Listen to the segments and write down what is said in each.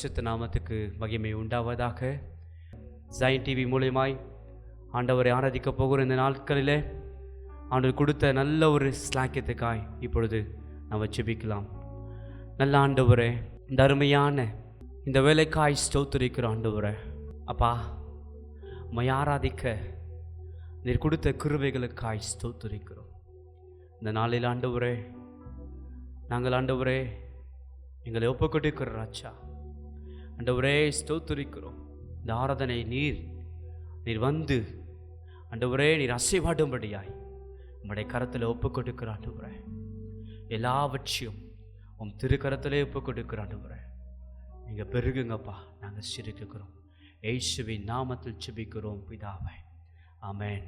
பரிசுத்த நாமத்துக்கு மகிமை உண்டாவதாக. ஜைன் டிவி மூலியமாய் ஆண்டவரை ஆராதிக்க போகிற இந்த நாட்களிலே ஆண்டவர் கொடுத்த நல்ல ஒரு ஸ்லாக்கியத்துக்காய் இப்பொழுது நாம் செபிக்கலாம் நல்ல ஆண்டவரே இந்த அருமையான இந்த வேலைக்காய் ஸ்தோத்திரிக்கிற ஆண்டவரே அப்பா உம்மை ஆராதிக்க நீர் கொடுத்த கிருவைகளுக்காய் ஸ்தோத்திரிக்கிறோம். இந்த நாளில் ஆண்டவரே நாங்கள் ஆண்டவரே எங்களை ஒப்புக்கொண்டிருக்கிற ராச்சா அண்டவரே ஸ்தோத்துரிக்கிறோம். இந்த ஆராதனை நீர் நீர் வந்து அண்டவரே நீர் அசைவாடும்படியாய் உம்முடைய கரத்தில் ஒப்புக்கொண்டிருக்கிற ஆண்டவரே. எல்லாவற்றையும் உம் திருக்கரத்திலே ஒப்புக்கொண்டிருக்கிற ஆண்டவரே. நீங்கள் பெருகுங்கப்பா நாங்கள் சிரிக்கிறோம். ஏசுவின் நாமத்தில் செபிக்கிறோம் பிதாவை. அமேன்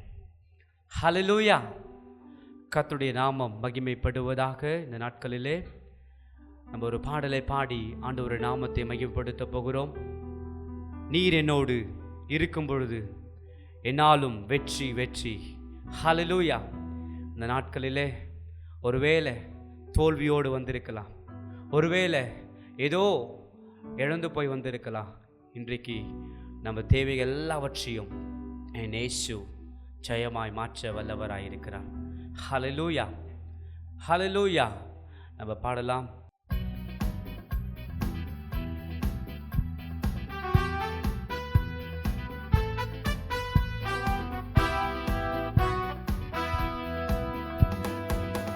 ஹலலூயா கத்துடைய நாமம் மகிமைப்படுவதாக இந்த நாட்களிலே நம்ம ஒரு பாடலை பாடி ஆண்டவருடைய நாமத்தை மையப்படுத்தப் போகிறோம். நீர் என்னோடு இருக்கும் பொழுது என்னாலும் வெற்றி வெற்றி. ஹலலூயா இந்த நாட்களிலே ஒருவேளை தோல்வியோடு வந்திருக்கலாம். ஒருவேளை ஏதோ இழந்து போய் வந்திருக்கலாம். இன்றைக்கு நம்ம தேவைகள் எல்லாவற்றையும் என் ஏசு ஜெயமாய் மாற்ற வல்லவராயிருக்கிறார். இருக்கிறார் ஹலலூயா நம்ம பாடலாம்.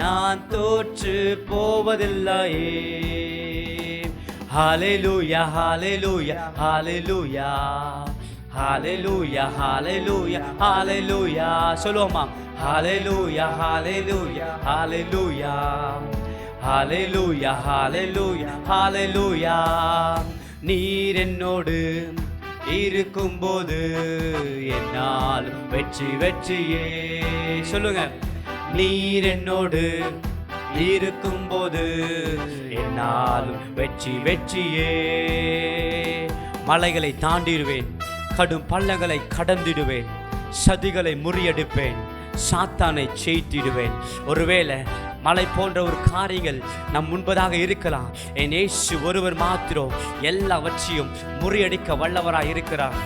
நான் தோற்று போவதில்லையே. Hallelujah hallelujah hallelujah hallelujah hallelujah hallelujah சொல்லுவோமா hallelujah hallelujah hallelujah hallelujah hallelujah hallelujah நீர் என்னோடு இருக்கும்போது என்னால் வெற்றி வெற்றியே. சொல்லுங்க. நீர் என்னோடு இருக்கும்போது என்னாலும் வெற்றி வெற்றியே. மலைகளை தாண்டிடுவேன் கடும் பள்ளங்களை கடந்திடுவேன் சதிகளை முறியடிப்பேன் சாத்தானை செய்திடுவேன் ஒருவேளை மலை போன்ற ஒரு காரியங்கள் நம் முன்பதாக இருக்கலாம். என் ஏசு ஒருவர் மாத்திரம் எல்லாவற்றையும் முறியடிக்க வல்லவராக இருக்கிறார்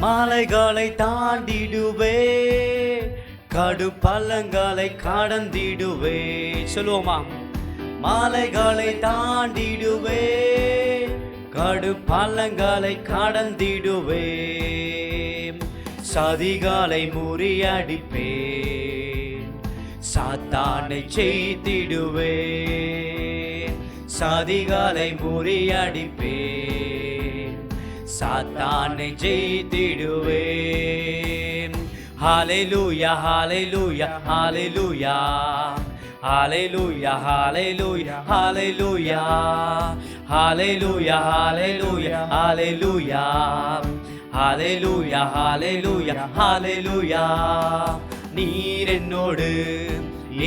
மலைகளை தாண்டிடுவே கடு பள்ளங்களை கடந்திடுவே. சொல்லுவோமா? மலைகளை தாண்டிடுவே கடு பள்ளங்களை கடந்திடுவே. சதிகாலை முறியடிப்பே சாத்தானை செய்திடுவே. சதிகாலை முறியடிப்பேன். சாத்தானை ஜெயித்திடுவேன் hallelujah hallelujah hallelujah hallelujah hallelujah hallelujah hallelujah hallelujah hallelujah hallelujah hallelujah hallelujah நீர் என்னோடு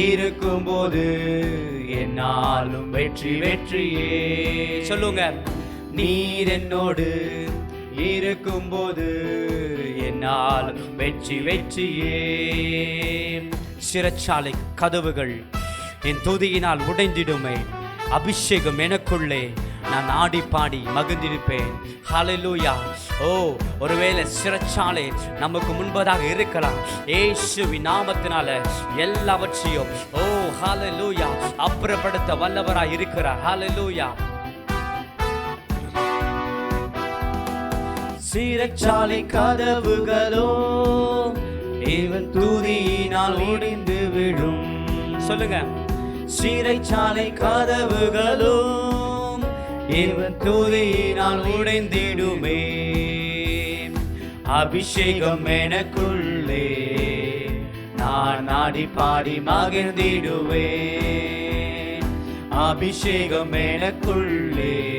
இருக்கும்போது என்னாலும் வெற்றி வெற்றியே சொல்லுங்க நீர் என்னோடு இருக்கும்போது என்னால் வெற்றி வெற்றியே. சிறைச்சாலை கதவுகள் என் துதியினால் உடைந்திடுமே. அபிஷேகம் எனக்குள்ளே நான் ஆடி பாடி மகிழ்ந்திருப்பேன். ஹலலூயா ஓ ஒருவேளை சிறைச்சாலை நமக்கு முன்பதாக இருக்கலாம். ஏசுவின் நாமத்தினால எல்லாவற்றையும் ஓ ஹலலூயா அப்புறப்படுத்த வல்லவராய் இருக்கிறார். ஹலலூயா சிறைச்சாலை கதவுகளோ தேவன் தூதியினால் ஒடிந்து விடும் சொல்லுங்க. சிறைச்சாலை கதவுகளோ இவன் தூதியினால் உடைந்திடுமே அபிஷேகம் எனக்குள்ளே நான் நாடி பாடி மகிழ்ந்திடுவேன். அபிஷேகம் எனக்குள்ளே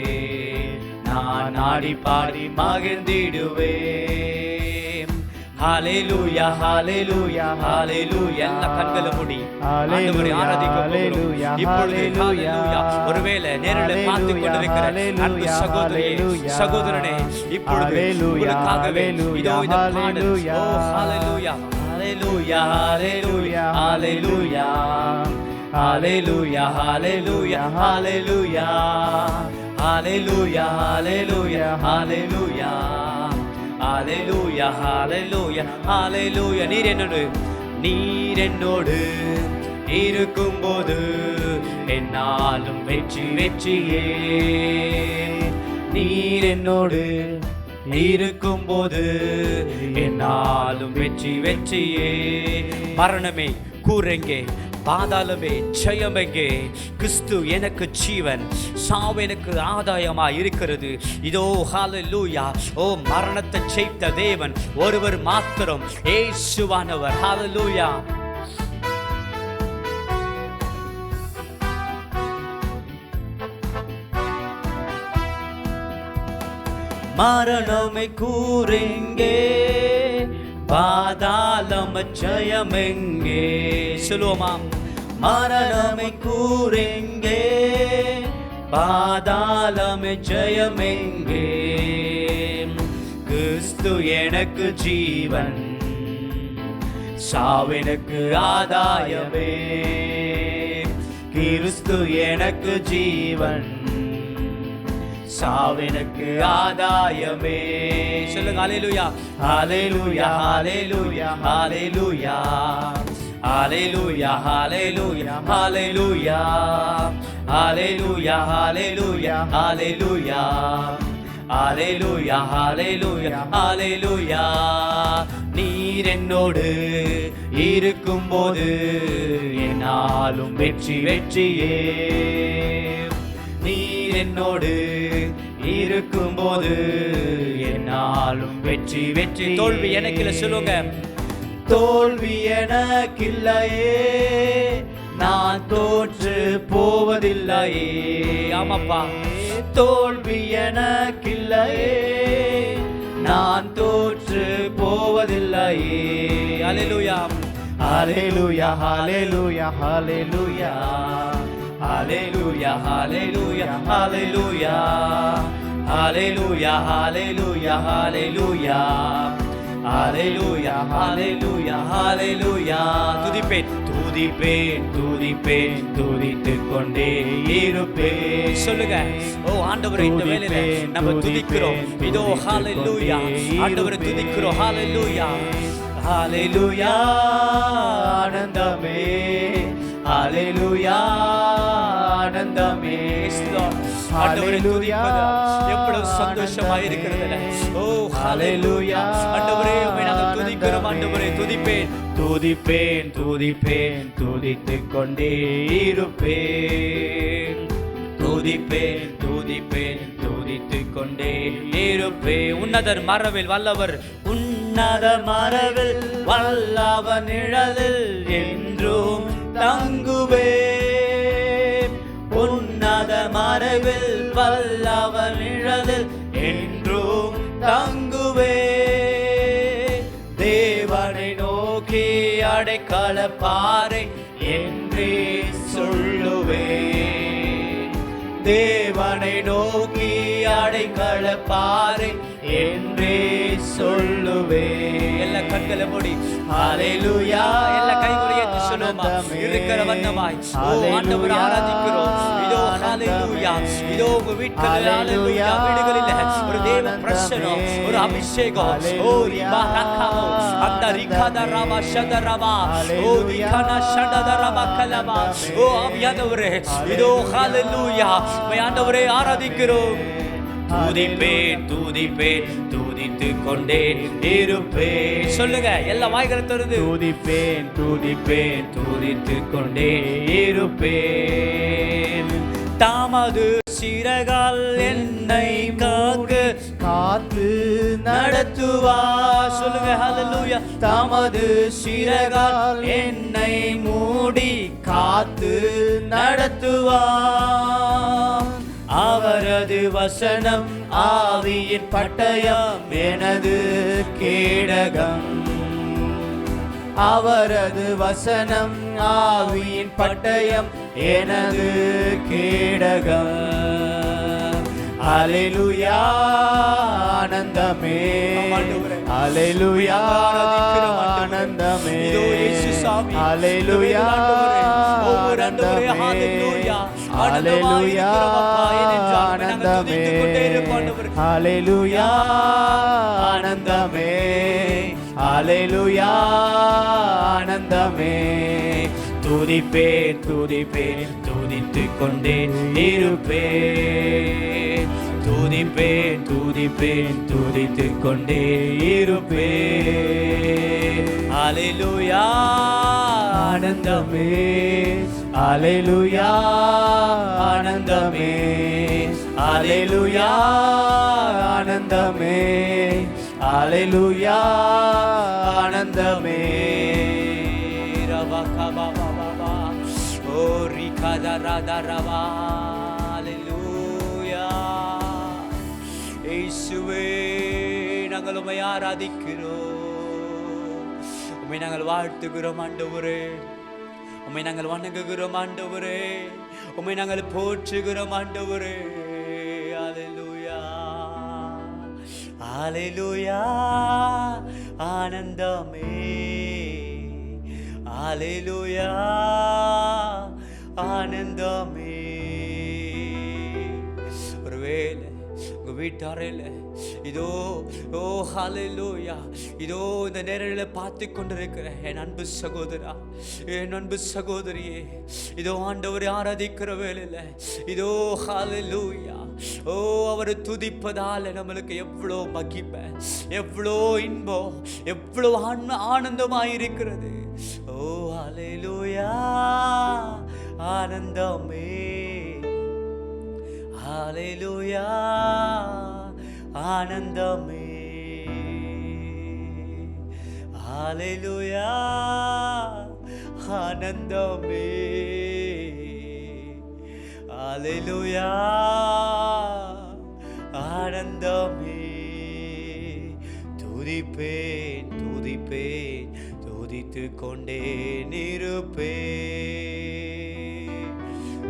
நான் நாடி பாடி மகிழ்ந்திடுவேன் ஹalleluya ஹalleluya ஹalleluya எல்லா கண்களும் மூடி ஆண்டவரை ஆராதிக்க இப்பொழுது ஒருவேளை நேரில் பார்த்து கொண்டிருக்கிற அன்பு சகோதரியே சகோதரனே இப்பொழுது உங்களுக்காகவே இதோ இந்த பாடல் ஓ ஹalleluya ஹalleluya ஹalleluya ஹalleluya ஹalleluya ஹalleluya ஹalleluya Hallelujah, hallelujah, hallelujah. Hallelujah, hallelujah, hallelujah. நீர் என்னோடு நீர் என்னோடு இருக்கும் போது என்னாலும் வெற்றி வெற்றியே நீர் என்னோடு இருக்கும் போது என்னாலும் வெற்றி வெற்றியே மரணமே கூறங்கே பாதாளமே ஜெயமெங்கே கிறிஸ்து எனக்கு ஜீவன். சாவு எனக்கு ஆதாயமா இருக்கிறது. இதோ ஹalleluya. ஓ மரணத்தை ஜெயித்த தேவன் ஒருவர் மாத்திரம் ஏசுவானவர் ஹalleluya. மரணமை கூறெங்கே? பாதாளம் ஜயமெங்கே சொல்லுவோமாம் மரணமை கூறெங்கே. பாதாளம் ஜயமெங்கே கிறிஸ்து எனக்கு ஜீவன். சாவெனக்கு ஆதாயமே. கிறிஸ்து எனக்கு ஜீவன். சாவினுக்கு ஆதாயமே சொல்லுங்க அலையலுயா அலையலுயா அலையலுயா அலையலுயா Hallelujah, hallelujah, hallelujah. Hallelujah, hallelujah, hallelujah. Hallelujah, hallelujah, hallelujah. நீர் என்னோடு இருக்கும்போது என்னாலும் வெற்றி வெற்றியே என்னோடு இருக்கும்போது என்னாலும் வெற்றி வெற்றி. தோல்வி எனக்கு இல்ல சொல்லுங்க. தோல்வி எனக்கில்லையே. நான் தோற்று போவதில்லையே. ஆமாப்பா. தோல்வி எனக்கில்லையே. நான் தோற்று போவதில்லையே. அலையிலுயா Hallelujah, hallelujah, hallelujah. Hallelujah, hallelujah, hallelujah. Hallelujah, hallelujah, hallelujah. Hallelujah, hallelujah, hallelujah. துதிப்பேன் துதிப்பேன் துதிப்பேன் துதித்துக் கொண்டே இருப்பேன் சொல்லுங்க ஓ ஆண்டவரே இந்த வேளையில நம்ம துதிக்கிறோம் இதோ ஹalleluya ஆண்டவரை துதிக்கிறோம் ஹalleluya ஹalleluya ஆனந்தமே ஆனந்தமே. ஆண்டவரை துதிப்பது எவ்வளவு சந்தோஷமா இருக்கிறது ஓ ஹalleluya ஆண்டவரே உம்மை நாங்கள் துதிக்கிறோம். ஆண்டவரே துதிப்பேன். துதிப்பேன் துதிப்பேன் துதித்துக் கொண்டே இருப்பேன். துதிப்பேன் துதிப்பேன் துதித்துக் கொண்டே இருப்பேன். உன்னதர் மரவில் வல்லவர். உன்னத மரவில் வல்லவன் நிழலில் என்றும் தங்குவேன் உன்னத மரவில் வல்லவன் நிழலில் என்றும் தங்குவே தேவனை நோக்கி அடைக்கல பாறை என்றே சொல்லுவே தேவனை நோக்கி அடைக்கல பாறை என்றே சொல்லுவே. எல்லா கண்களை மூடி. ஹalleluya. எல்லா கைகளை ஏற்றி சொல்லுமா இருக்கிற வண்ணமாய். ஓ ஆண்டவரை ஆராதிக்கிறோம். இதோ ஹalleluya. இதோ உங்க வீட்களில் ஹalleluya. வீடுகளில் ஒரு தேவ பிரசனம் ஒரு அபிஷேகம். ஓ ரிபா ரக்காமோ அந்த ரிகாத ராமா ஷதரமா ஓ ரிகானா ஷதரமா கலமா ஓ ஆவியானவரே. இதோ ஹalleluya. ஆண்டவரே ஆராதிக்கிறோம். துதிப்பேன் துதிப்பேன் துதித்துக் கொண்டே இருப்பேன். சொல்லுங்க எல்லா வாய்களை திறந்து துதிப்பேன் துதிப்பேன் இருப்பேன். தாமது சிறகால் என்னை காக்க காத்து நடத்துவா. சொல்லுங்க ஹalleluya தமது சிறகால் என்னை மூடி காத்து நடத்துவார் அவரது வசனம் ஆவியின் பட்டயம் எனது கேடகம் அவரது வசனம் ஆவியின் பட்டயம் எனது கேடகம் அலைலுயா ஆனந்தமே. அலைலுயா. ஆனந்தமே. அலைலுயா ஒவ்வொரு ஆனந்தமே. அலைலுயா ஆனந்தமே அலைலுயா ஆனந்தமே துதிப்பேன் துதிப்பேன் துதித்துக் கொண்டே இருப்பேன் துதிப்பேன் துதிப்பேன் துதித்துக் கொண்டே இருப்பேன் அலைலுயா ஆனந்தமே. அலைலுயா ஆனந்தமே அலைலுயா ஆனந்தமே அலைலுயா ஆனந்தமே ரவா கபா பா ஓ ரிகதா ராதா ரவா. ஹalleluya. இயேசுவே நாங்கள் உமை ஆராதிக்கிறோம். உண்மை நாங்கள் வாழ்த்துகிறோம் ஆண்டவரே. உம்மை நாங்கள் வணங்குகிறோம் ஆண்டவரே. உம்மை நாங்கள் போற்றுகிறோம் ஆண்டவரே. ஹalleluya. ஹalleluya. ஆனந்தமே. ஹalleluya. ஆனந்தமே. ஒருவேளை உங்க வீட்டாரையில் இதோ ஓ ஹalleluya. இதோ இந்த நேரத்தில் பார்த்து கொண்டிருக்கிற என் அன்பு சகோதரா என் அன்பு சகோதரியே இதோ ஆண்டவரை ஆராதிக்கிற வேலையில் இதோ ஹalleluya. ஓ அவரை துதிப்பதால் நம்மளுக்கு எவ்வளோ மகிமை எவ்வளோ இன்பம் எவ்வளோ ஆன்ம ஆனந்தமாக இருக்கிறது ஓ ஹalleluya. ஆனந்தமே. ஹalleluya. ஆனந்தமே. ஆலையிலுயா ஆனந்தமே. ஆலையிலுயா ஆனந்தமே. துதிப்பேன் துதிப்பேன் துதித்து கொண்டே நிருப்பேன்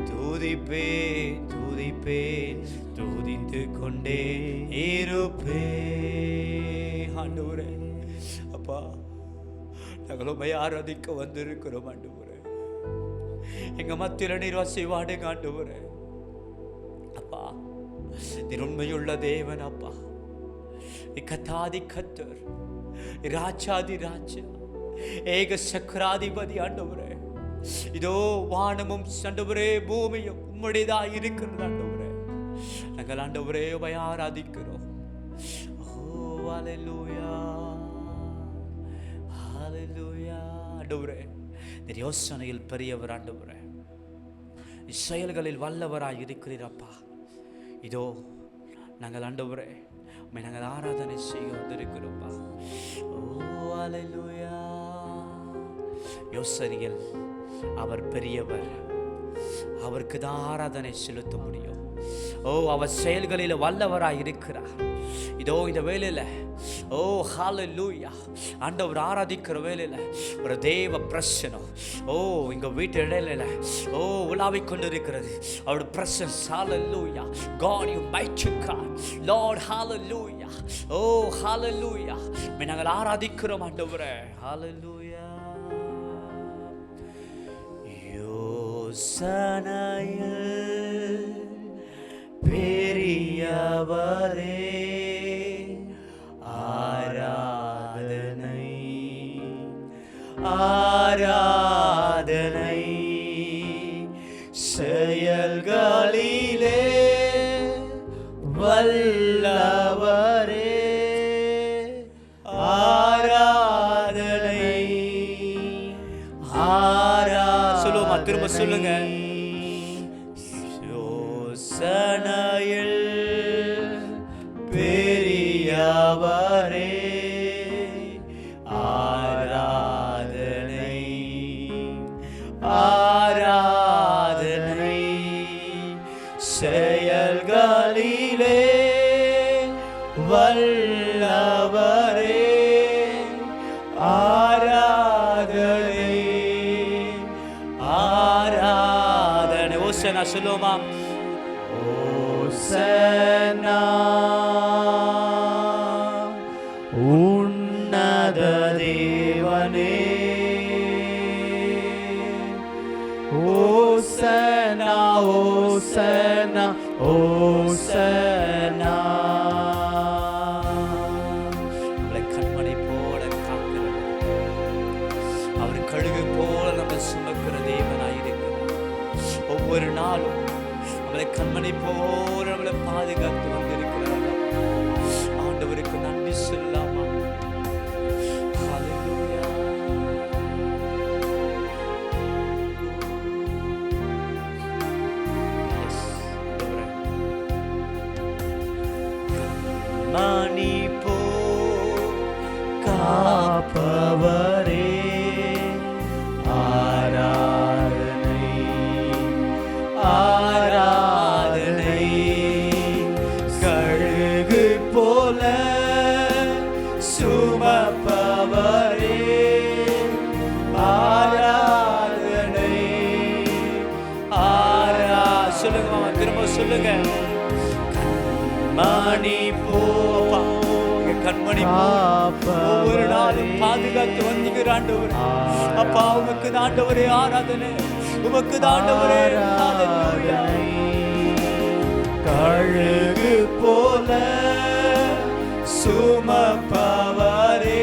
துதிப்பேன் துதிப்பேன் கொண்டே. இருப்பே. ஆண்டவரே. அப்பா நாங்கள் உண்மை ஆராதிக்க வந்திருக்கிறோம் ஆண்டவரே. எங்க மத்தியில நீர் வசைவாடுங்க ஆண்டவரே. அப்பா நீர் உண்மையுள்ள தேவன் அப்பா. இக்கத்தாதி கத்தர். ராஜாதி ராஜா. ஏக சக்கராதிபதி ஆண்டவரே. இதோ வானமும் சண்டவரே பூமியும் உம்முடையதா இருக்கிறது ஆண்டவரே. நாங்கள் oh, ஆண்டவரே உமை ஆராதிக்கிறோம் ஓ ஹalleluya ஹalleluya ஆண்டவரே இந்த யோசனையில் பெரியவர் ஆண்டவரே. நீர் செயல்களில் வல்லவராய் இருக்கிறீரப்பா இதோ நாங்கள் ஆண்டவரே உண்மை நாங்கள் ஆராதனை செய்ய வந்திருக்கிறோம்ப்பா ஓ ஹalleluya யோசனையில் அவர் பெரியவர். அவருக்கு தான் ஆராதனை செலுத்த முடியும். ஓ அவர் செயல்களில் வல்லவராய் இருக்கிறார். இதோ இந்த வேலையில் ஓ ஹalleluya. ஆண்டவர் ஆராதிக்கிற வேலையில் ஒரு தேவ பிரசனம். ஓ எங்கள் வீட்டு இடையில ஓ உலாவிக் கொண்டிருக்கிறது. அவருடைய பிரசன்ஸ் லூயா காட் யூ மைச்சுக்கார் லார்ட் ஹால லூயா ஓ ஹால லூயா நாங்கள் ஆராதிக்கிறோம் ஆண்டவரை. ஹால லூயா யோசனையில் பெரியவரே ஆராதனை ஆராதனை செயல்களிலே வல்லவரே ஆராதனை ஆரா சொல்லுவோமா திரும்ப சொல்லுங்க சொல்லுவோமா ஓசனா உன்னத தேவனே. ஓசனா ஓசனா ஓசனா கண்மனை கண்மணி போல நம்மளை பாதுகாத்து வந்திருக்க போல சுமப்பவரே ஆராதனை. ஆரா சொல்லுங்க திரும்ப சொல்லுங்க. கண்மணி போப்பா கண்மணி போ. ஒவ்வொரு நாளும் பாதுகாத்து வந்தீங்க ஆண்டவர். அப்பா உமக்கு ஆண்டவரே ஆராதனை. உமக்கு ஆண்டவரே ஹalleluya. கழுகு போல சுமப்பவரே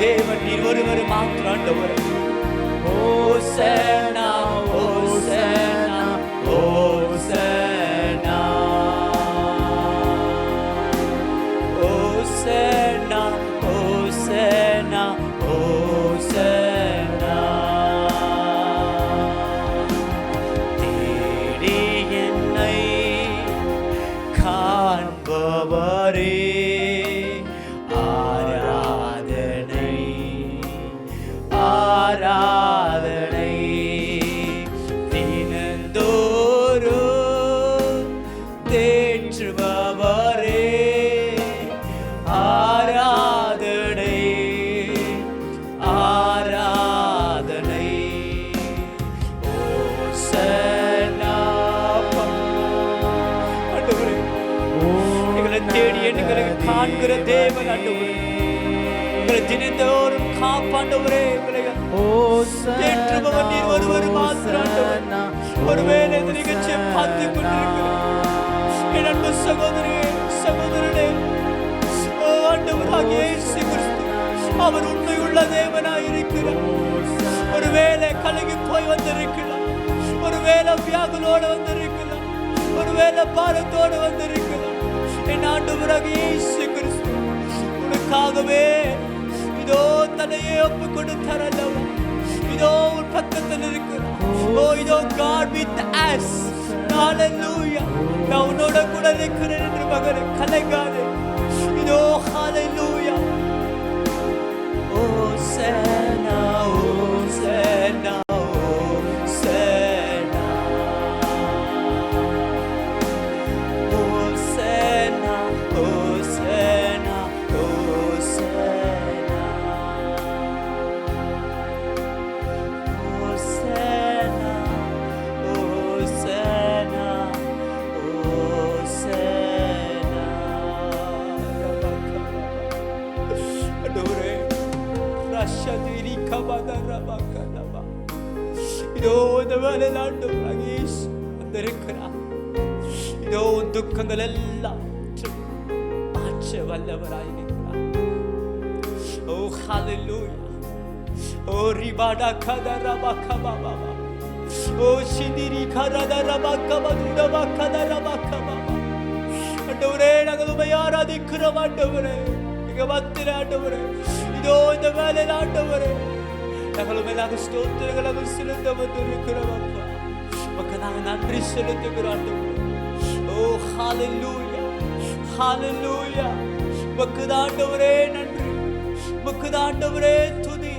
தேவன் நீர் ஒருவர் மாத்திரம் ஓ ஓசனா காண்கிற தேவன் ஆண்டவரே. உங்களை தினந்தோறும் காப்பாண்டவரே உங்களை தேற்றுபவர் நீர் ஒருவர் மாத்திரம் ஒருவேளை இந்த நிகழ்ச்சியை பார்த்து கொண்டிருக்கிறேன் என் அன்பு சகோதரே சகோதரனே ஓ ஆண்டவராகிய இயேசு கிறிஸ்து அவர் உண்மையுள்ள தேவனாய் இருக்கிறார். ஒருவேளை கலங்கி போய் வந்திருக்கலாம். ஒருவேளை வியாகுலோடு வந்திருக்கலாம். ஒருவேளை பாரத்தோடு வந்திருக்கலாம். என் ஆண்டவராகிய இயேசு கிறிஸ்து உனக்காகவே இதோ தன்னையே ஒப்பு கொடுத்தார் அல்லவா இதோ உன் பக்கத்தில் இருக்கிறார் ஓ இதோ God with us. Hallelujah. நான் உன்னோட கூட இருக்கிறேன் என்று மகனை கலைகாதே இதோ ஹalleluya ஓ சே துக்கங்கள் எல்லாம் மாற்ற வல்லவராய் நிற்கிறார் ஓ ஹalleluya ஓ ரிபாடா கதரபா கபாபா ஓ சிதிரி கரதரபா கபதுடபா கதரபா கபாபா ஆண்டவரே நாங்கள் உமை ஆராதிக்கிறோம் ஆண்டவரே இங்க வத்திர ஆண்டவரே இதோ இந்த வேலையில் ஆண்டவரே நாங்கள் உமை நாங்கள் ஸ்தோத்திரங்கள் நாங்கள் செலுத்த வந்திருக்கிறோம் அப்பா உமக்கு நாங்கள் நன்றி செலுத்துகிறோம் ஆண்டவரே ஹalleluya ஹalleluya. உமக்கு ஆண்டவரே நன்றி உமக்கு ஆண்டவரே துதி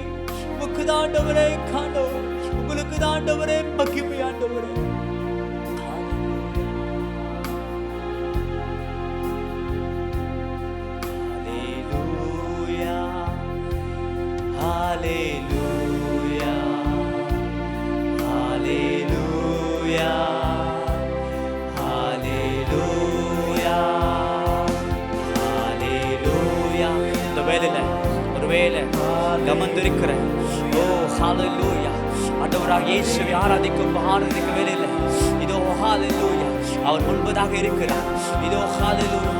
உமக்கு ஆண்டவரே காணோம் உங்களுக்கு ஆண்டவரே மகிமை ஆண்டவரே Hallelujah. வந்திருக்கிறேன் ஓ ஹalleluya ஆண்டவராக இயேசுவை ஆராதிக்கும் ஆராதிக்க வேலையில இதோ ஹalleluya அவர் முன்பதாக இருக்கிறார். இதோ ஹalleluya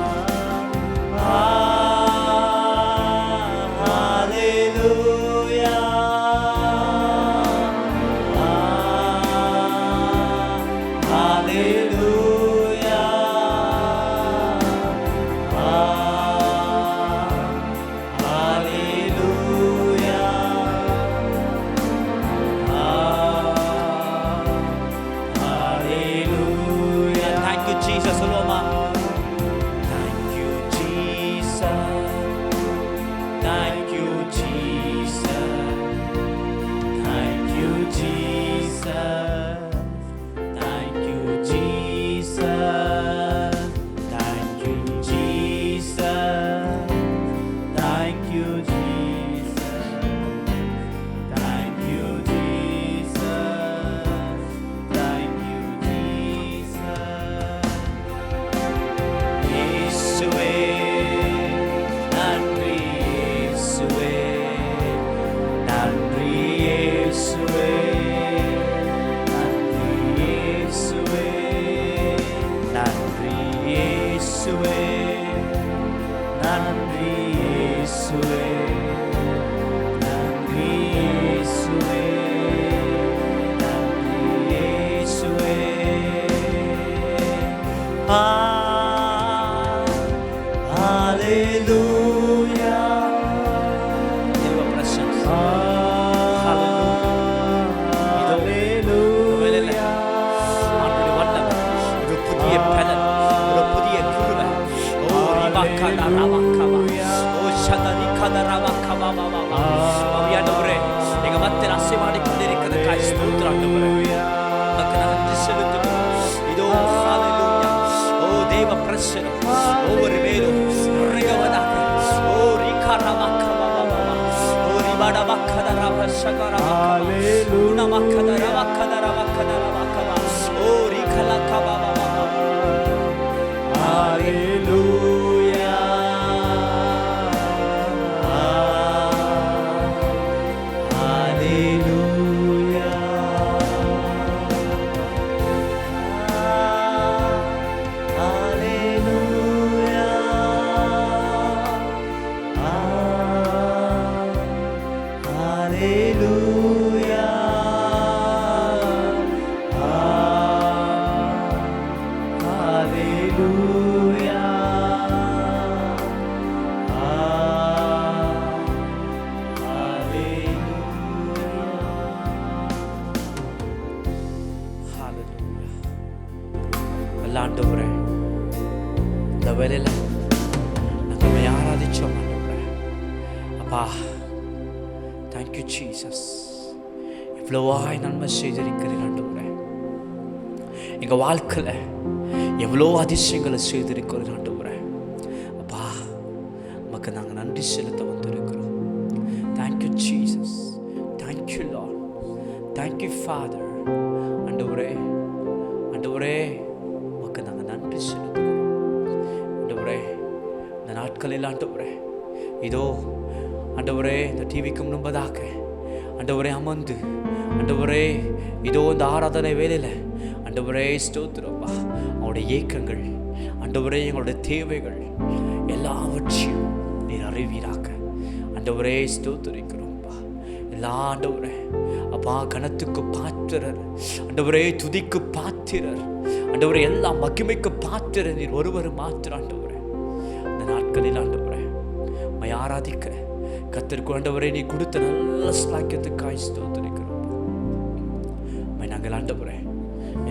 Hallelujah. தேங்க்யூ ஜீசஸ் இவ்வளவாய் நன்மை செய்திருக்கிறீர்கள் ஆண்டவரே எங்கள் வாழ்க்கையில் எவ்வளோ அதிசயங்களை செய்திருக்கிறீர்கள் ஆண்டவரே அப்பா உமக்கு நாங்கள் நன்றி செலுத்த வந்திருக்கிறோம். Thank you Jesus thank you Lord thank you father ஆண்டவரே ஆண்டவரே உமக்கு நாங்கள் நன்றி செலுத்துகிறோம். ஆண்டவரே இந்த நாட்களில் ஆண்டவரே இதோ ஆண்டவரே இந்த டிவிக்கு முன்பதாக ஆண்டவரே அமர்ந்து ஆண்டவரே இதோ இந்த ஆராதனை வேலையில் ஆண்டவரே ஸ்தோத்திரப்பா. அவனுடைய ஏக்கங்கள் ஆண்டவரே எங்களுடைய தேவைகள் எல்லாவற்றையும் நீர் அறிவீராக. ஆண்டவரே ஸ்தோத்திரிக்கிறோம்ப்பா. எல்லா ஆண்டவரே அப்பா கணத்துக்கு பாத்திரர். ஆண்டவரே துதிக்கு பாத்திரர். ஆண்டவரே எல்லா மகிமைக்கு பாத்திரர். நீர் ஒருவர் மாத்திர ஆண்டவரே. இந்த நாட்களில் ஆண்டவரே மை ஆராதிக்க கத்திற்கு ஆண்டவரை நீ கொடுத்த நல்ல ஸ்லாக்கியத்துக்காய் ஸ்தோத்திரிக்கிறோம் நாங்கள் ஆண்டவரே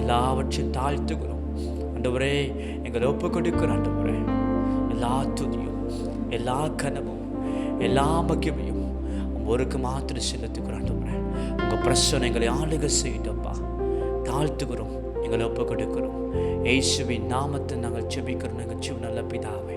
எல்லாவற்றையும் தாழ்த்துக்கிறோம் ஆண்டவரே எங்களை ஒப்பு கொடுக்கிறோம் ஆண்டவரே எல்லா துதியும் எல்லா கனமும் எல்லா மகிமையும் ஒருக்கு மாத்திரம் செலுத்துக்கிறோம் ஆண்டவரே. உங்கள் பிரச்சனை எங்களை ஆளுக செய்யட்டப்பா தாழ்த்துக்கிறோம் எங்களை ஒப்பு கொடுக்கிறோம் ஏசுவின் நாமத்தை நாங்கள் செபிக்கிறோம் நாங்கள் சிவ நல்ல பிதாவை.